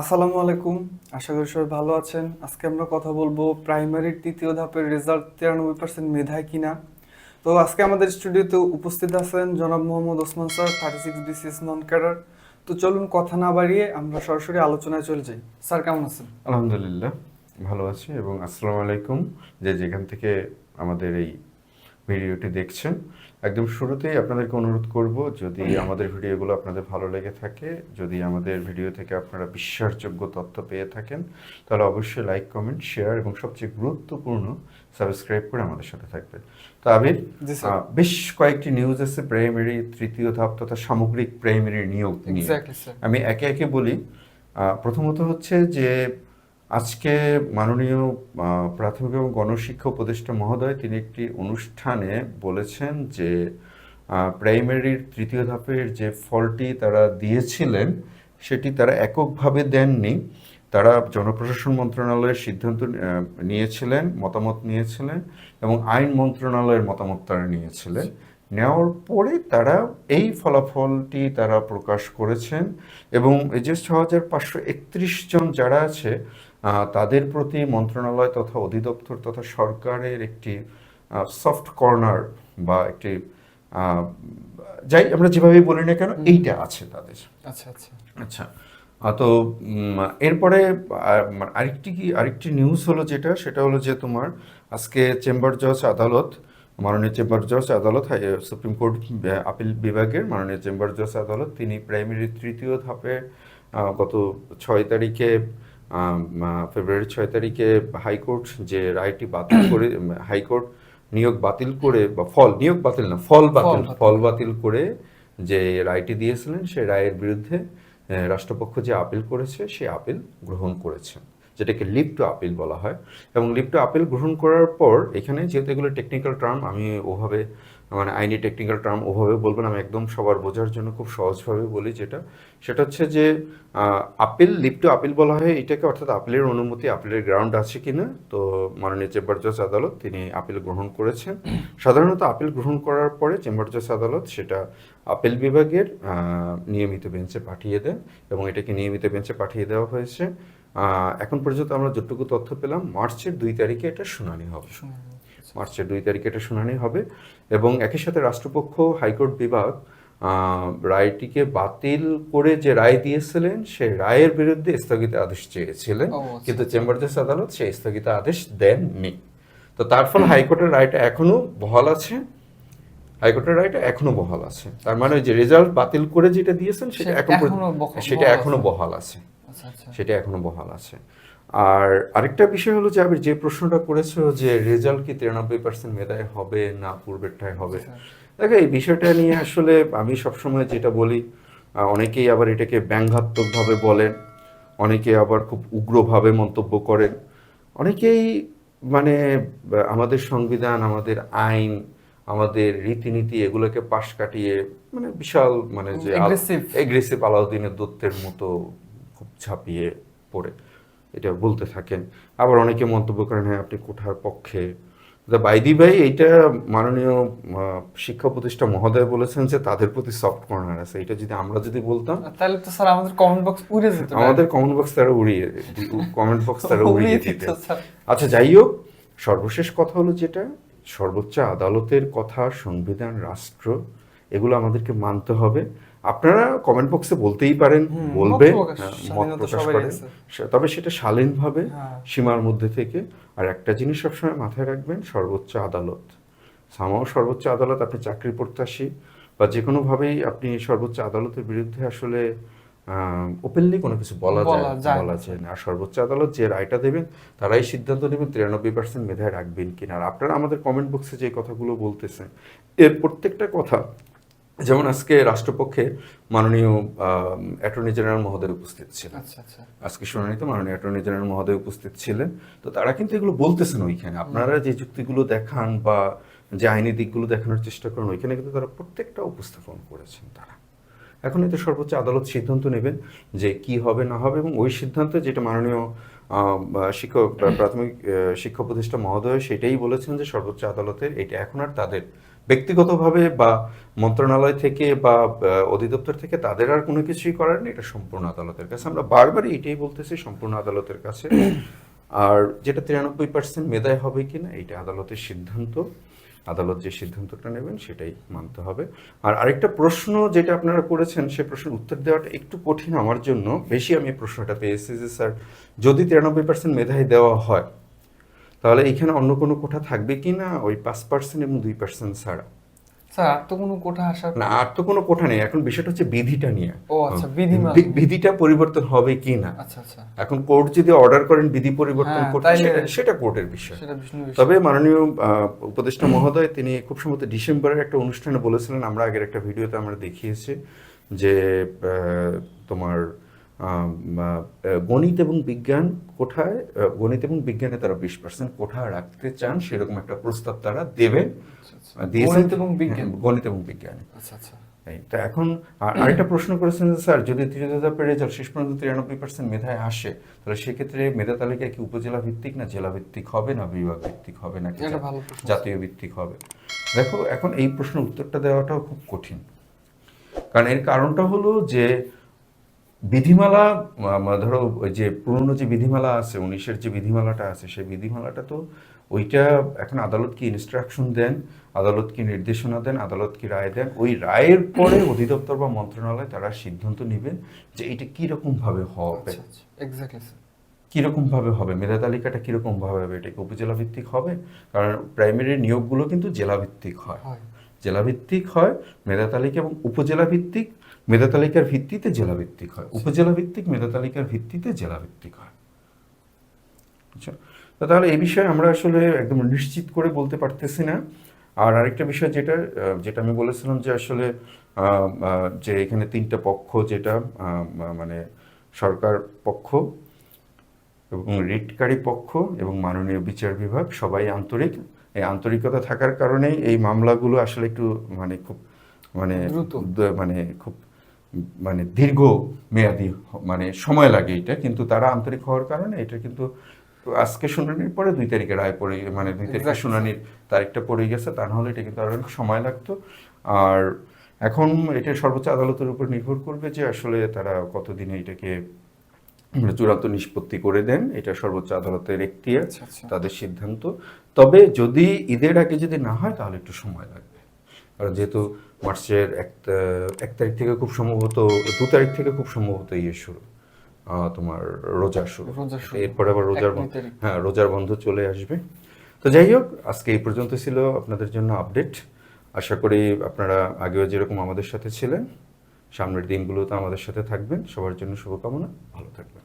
আসসালামু আলাইকুম। আশা করি সবাই ভালো আছেন। আজকে আমরা কথা বলব প্রাইমারির তৃতীয় ধাপের রেজাল্ট তিরানব্বই পার্সেন্ট মেধায় কিনা। তো আজকে আমাদের স্টুডিওতে উপস্থিত আছেন জনাব Mohammad Osman sir thirty six BCS non cadre তো চলুন কথা না বাড়িয়ে আমরা সরাসরি আলোচনায় চলে যাই। স্যার, কেমন আছেন? আলহামদুলিল্লাহ, ভালো আছি এবং আসসালামু আলাইকুম। যে যেখান থেকে আমাদের এই ভিডিওটি দেখছেন একদম শুরুতেই আপনাদেরকে অনুরোধ করব যদি আমাদের ভিডিওগুলো আপনাদের ভালো লেগে থাকে যদি আমাদের ভিডিও থেকে আপনারা বিশ্বাসযোগ্য তথ্য পেয়ে থাকেন তাহলে অবশ্যই লাইক কমেন্ট শেয়ার এবং সবচেয়ে গুরুত্বপূর্ণ সাবস্ক্রাইব করে আমাদের সাথে থাকবেন। তো আবির বেশ কয়েকটি নিউজ আছে প্রাইমারি তৃতীয় ধাপ তথা সামগ্রিক প্রাইমারি নিয়োগ নিয়ে। আমি একে একে বলি প্রথমত হচ্ছে যে আজকে মাননীয় প্রাথমিক এবং গণশিক্ষা উপদেষ্টা মহোদয় তিনি একটি অনুষ্ঠানে বলেছেন যে প্রাইমারির তৃতীয় ধাপের যে ফলটি তারা দিয়েছিলেন, সেটি তারা এককভাবে দেননি। তারা জনপ্রশাসন মন্ত্রণালয়ের সিদ্ধান্ত নিয়েছিলেন, মতামত নিয়েছিলেন এবং আইন মন্ত্রণালয়ের মতামত তারা নিয়েছিলেন। নেওয়ার পরে তারা এই ফলাফলটি তারা প্রকাশ করেছেন এবং এই যে ছ হাজার পাঁচশো একত্রিশ জন যারা আছে তাদের প্রতি মন্ত্রণালয় তথা অধিদপ্তর তথা সরকারের একটি সফট কর্নার বা একটি যাই আমরা যেভাবেই বলি না কেন এইটা আছে তাদের। আচ্ছা আচ্ছা। আচ্ছা তো এরপরে মানে আরেকটি কি আরেকটি নিউজ হলো যেটা সেটা হলো যে তোমার আজকে চেম্বার জজ আদালত মাননীয় চেম্বার জজ আদালত হাই- সুপ্রিম কোর্ট আপিল বিভাগের মাননীয় চেম্বার জজ আদালত তিনি প্রাইমারি তৃতীয় ধাপে গত ছয় তারিখে ফেব্রুয়ারি ছয় তারিখে হাইকোর্ট যে রায়টি বাতিল করে হাইকোর্ট নিয়োগ বাতিল করে বা ফল নিয়োগ বাতিল না ফল বাতিল। ফল বাতিল করে যে রায়টি দিয়েছিলেন সে রায়ের বিরুদ্ধে রাষ্ট্রপক্ষ যে আপিল করেছে সে আপিল গ্রহণ করেছেন যেটাকে লিভ টু আপিল বলা হয়। এবং লিভ টু আপিল গ্রহণ করার পর এখানে যেহেতু এগুলো টেকনিক্যাল টার্ম আমি ওভাবে মানে আইনি টেকনিক্যাল টার্ম ওভাবে বলবেন আমি একদম সবার বোঝার জন্য খুব সহজভাবে বলি যেটা। সেটা হচ্ছে যে আপিল লিভ টু আপিল বলা হয়, এটাকে অর্থাৎ আপিলের অনুমতি আপিলের গ্রাউন্ড আছে কিনা, তো মাননীয় চেম্বার জজ আদালত তিনি আপিল গ্রহণ করেছেন। সাধারণত আপিল গ্রহণ করার পরে চেম্বার জজ আদালত সেটা আপিল বিভাগের নিয়মিত বেঞ্চে পাঠিয়ে দেন এবং এটাকে নিয়মিত বেঞ্চে পাঠিয়ে দেওয়া হয়েছে। এখন পর্যন্ত আমরা যতটুকু তথ্য পেলাম মার্চের দুই তারিখে এটা শুনানি হবে। মার্চের দুই তারিখে এটা শুনানি হবে এবং একই সাথে রাষ্ট্রপক্ষ হাইকোর্ট বিভাগ রায়টিকে বাতিল করে যে রায় দিয়েছিলেন সে রায়ের বিরুদ্ধে স্থগিত আদেশ চেয়েছিলেন। আচ্ছা। কিন্তু চেম্বার জজ আদালত সেই স্থগিত আদেশ দেননি। তো তার ফলে হাইকোর্টের রায়টা এখনও বহাল আছে। হাইকোর্টের রায়টা এখনও বহাল আছে। তার মানে ওই যে রেজাল্ট বাতিল করে যেটা দিয়েছেন সেটা এখন সেটা এখনও বহাল আছে। আচ্ছা আচ্ছা সেটা এখনও বহাল আছে। আর আরেকটা বিষয় হলো যে আবির যে প্রশ্নটা করেছ যে রেজাল্ট কি তিরানব্বই পার্সেন্ট মেধায় হবে না পূর্বেরটায় হবে? আচ্ছা। দেখো এই বিষয়টা নিয়ে আসলে আমি সবসময় যেটা বলি অনেকেই আবার এটাকে ব্যঙ্গাত্মকভাবে বলেন অনেকে আবার খুব উগ্রভাবে মন্তব্য করেন অনেকেই মানে আমাদের সংবিধান আমাদের আইন আমাদের রীতিনীতি এগুলোকে পাশ কাটিয়ে মানে বিশাল মানে যে এগ্রেসিভ আলাউদ্দিনের দত্তের মতো খুব ঝাঁপিয়ে পড়ে। এটা বলতে থাকেন। আবার অনেকে মন্তব্য করেন হ্যাঁ আপনি কোঠার পক্ষে। বাইদি ভাই এইটা মাননীয় শিক্ষা উপদেষ্টা মহোদয় বলেছেন যে তাদের প্রতি সফট কর্নার আছে। এটা যদি আমরা যদি বলতাম তাহলে তো স্যার আমাদের কমেন্ট বক্স উড়ে যেত আমাদের কমেন্ট বক্স তারা উড়িয়ে কমেন্ট বক্স তারা উড়িয়ে দিত আচ্ছা যাই হোক সর্বশেষ কথা হলো যেটা সর্বোচ্চ আদালতের কথা সংবিধান রাষ্ট্র এগুলো আমাদেরকে মানতে হবে। আপনারা কমেন্ট বক্সে বলতেই পারেন হুম, বলবেন মত প্রকাশ, হ্যাঁ, মত প্রকাশ করেন। তবে সেটা শালীনভাবে হ্যাঁ। সীমার মধ্যে থেকে। আর একটা জিনিস সবসময় মাথায় রাখবেন সর্বোচ্চ আদালত। সামাও সর্বোচ্চ আদালত আপনি চাকরি প্রত্যাশী বা যে কোনোভাবেই আপনি সর্বোচ্চ আদালতের বিরুদ্ধে আসলে ওপেনলি কোনো কিছু বলা যায় না। বলা যায় না। আর সর্বোচ্চ আদালত যে রায়টা দেবেন তারাই সিদ্ধান্ত নেবেন তিরানব্বই পার্সেন্ট মেধায় রাখবেন কিনা। আর আপনারা আমাদের কমেন্ট বক্সে যে কথাগুলো বলতেছেন এর প্রত্যেকটা কথা যেমন আজকে রাষ্ট্রপক্ষে মাননীয় অ্যাটর্নি জেনারেল মহোদয় উপস্থিত ছিলেন। আচ্ছা আচ্ছা। আজকে শুনানিতে মাননীয় অ্যাটর্নি জেনারেল মহোদয় উপস্থিত ছিলেন। তো তারা কিন্তু এগুলো বলতেছেন ওইখানে। আপনারা যে যুক্তিগুলো দেখান বা যে আইনি দিকগুলো দেখানোর চেষ্টা করেন ওইখানে কিন্তু তারা প্রত্যেকটা উপস্থাপন করেছেন তারা। এখন এতে সর্বোচ্চ আদালত সিদ্ধান্ত নেবেন যে কি হবে না হবে এবং ওই সিদ্ধান্তে যেটা মাননীয় শিক্ষক প্রাথমিক শিক্ষা প্রতিষ্ঠা মহোদয় সেটাই বলেছেন যে সর্বোচ্চ আদালতের এটা এখন আর তাদের ব্যক্তিগতভাবে বা মন্ত্রণালয় থেকে বা অধিদপ্তর থেকে তাদের আর কোনো কিছুই করার নেই, এটা সম্পূর্ণ আদালতের কাছে। আমরা বারবারই এটাই বলতেছি, সম্পূর্ণ আদালতের কাছে। আর যেটা তিরানব্বই পার্সেন্ট মেধায় হবে কিনা, এটা আদালতের সিদ্ধান্ত। আদালত যে সিদ্ধান্তটা নেবেন সেটাই মানতে হবে। আর আরেকটা প্রশ্ন যেটা আপনারা করেছেন, সে প্রশ্নের উত্তর দেওয়াটা একটু কঠিন আমার জন্য। বেশি আমি প্রশ্নটা পেয়েছি যে, স্যার, যদি তিরানব্বই পার্সেন্ট মেধায় দেওয়া হয় তাহলে এখানে অন্য কোনো কোঠা থাকবে কি না? ওই পাঁচ পার্সেন্ট এবং দুই পার্সেন্ট ছাড়া। স্যার আর তো কোনো কোঠা আসার না আর তো কোনো কোঠা নেই। এখন বিষয়টা হচ্ছে বিধিটা নিয়ে। ও আচ্ছা বিধিমালা। বি- বিধিটা পরিবর্তন হবে কি না? আচ্ছা আচ্ছা। এখন কোর্ট যদি অর্ডার করেন বিধি পরিবর্তন হ্যাঁ, করতে সেটা- সেটা কোর্টের বিষয়। তবে মাননীয় উপদেষ্টা মহোদয় তিনি খুব সম্ভবত ডিসেম্বরের একটা অনুষ্ঠানে বলেছিলেন আমরা আগের একটা ভিডিওতে আমরা দেখিয়েছি যে তোমার গণিত এবং বিজ্ঞান কোঠায় গণিত এবং বিজ্ঞানে তারা বিশ পার্সেন্ট কোঠা রাখতে চান সেরকম একটা প্রস্তাব তারা দেবেন। আচ্ছা, আচ্ছা। গণিত এবং বিজ্ঞান? হ্যাঁ, গণিত এবং বিজ্ঞানে। আচ্ছা আচ্ছা। তা এখন আর- আরেকটা প্রশ্ন করেছেন স্যার যদি ত্রিদাপের রেজাল্ট শেষ পর্যন্ত তিরানব্বই পার্সেন্ট মেধায় আসে তাহলে সেক্ষেত্রে মেধা তালিকা কি উপজেলা ভিত্তিক না জেলা ভিত্তিক হবে না বিভাগ ভিত্তিক হবে ভালো জাতীয় ভিত্তিক হবে। দেখো এখন এই প্রশ্নের উত্তরটা দেওয়াটাও খুব কঠিন। কারণ এর কারণটা হলো যে বিধিমালা ধরো ওই যে পুরনো যে বিধিমালা আছে উনিশের যে বিধিমালাটা আছে সেই বিধিমালাটা তো ওইটা এখন আদালত কি ইনস্ট্রাকশন দেন আদালত কি নির্দেশনা দেন আদালত কি রায় দেন। ওই রায়ের পরে অধিদপ্তর বা মন্ত্রণালয় তারা সিদ্ধান্ত নেবেন যে এটা কীরকম ভাবে হবে। এক্স্যাক্টলি স্যার ভাবে হবে মেধা তালিকাটা কীরকম ভাবে হবে এটা কি উপজেলা ভিত্তিক হবে? কারণ প্রাইমারি নিয়োগগুলো কিন্তু জেলা ভিত্তিক হয়। হয়। জেলা ভিত্তিক হয় মেধা তালিকা এবং উপজেলা ভিত্তিক মেধা তালিকার ভিত্তিতে জেলা ভিত্তিক হয় উপজেলা ভিত্তিক মেধা তালিকার ভিত্তিতে জেলা ভিত্তিক হয়। আচ্ছা তো তাহলে এই বিষয়ে আমরা আসলে একদম নিশ্চিত করে বলতে পারতেছি না। আর আরেকটা বিষয় যেটা যেটা আমি বলেছিলাম যে আসলে যে এখানে তিনটা পক্ষ যেটা মানে সরকার পক্ষ এবং রিটকারী পক্ষ এবং মাননীয় বিচার বিভাগ সবাই আন্তরিক। এই আন্তরিকতা থাকার কারণেই এই মামলাগুলো আসলে একটু মানে খুব মানে মানে খুব মানে দীর্ঘ মেয়াদি মানে সময় লাগে এটা কিন্তু তারা আন্তরিক হওয়ার কারণে এটা কিন্তু আজকে শুনানির পরে দুই তারিখে রায় পড়ে মানে দুই তারিখে শুনানির তারিখটা পড়ে গেছে তা নাহলে এটা কিন্তু অনেক সময় লাগতো। আর এখন এটা সর্বোচ্চ আদালতের উপর নির্ভর করবে যে আসলে তারা কতদিনে এটাকে মানে চূড়ান্ত নিষ্পত্তি করে দেন এটা সর্বোচ্চ আদালতের এখতিয়ার আচ্ছা আচ্ছা। তাদের সিদ্ধান্ত। তবে যদি ঈদের আগে যদি না হয় তাহলে একটু সময় লাগবে। যেহেতু মার্চের এক এক তারিখ থেকে খুব সম্ভবত দু তারিখ থেকে খুব সম্ভবত ইয়ে শুরু তোমার রোজার শুরু। এরপরে আবার রোজার বন্ধ হ্যাঁ রোজার বন্ধ চলে আসবে। তো যাই হোক আজকে এই পর্যন্ত ছিল আপনাদের জন্য আপডেট। আশা করি আপনারা আগেও যেরকম আমাদের সাথে ছিলেন সামনের দিনগুলোতে আমাদের সাথে থাকবেন। সবার জন্য শুভকামনা। ভালো থাকবেন।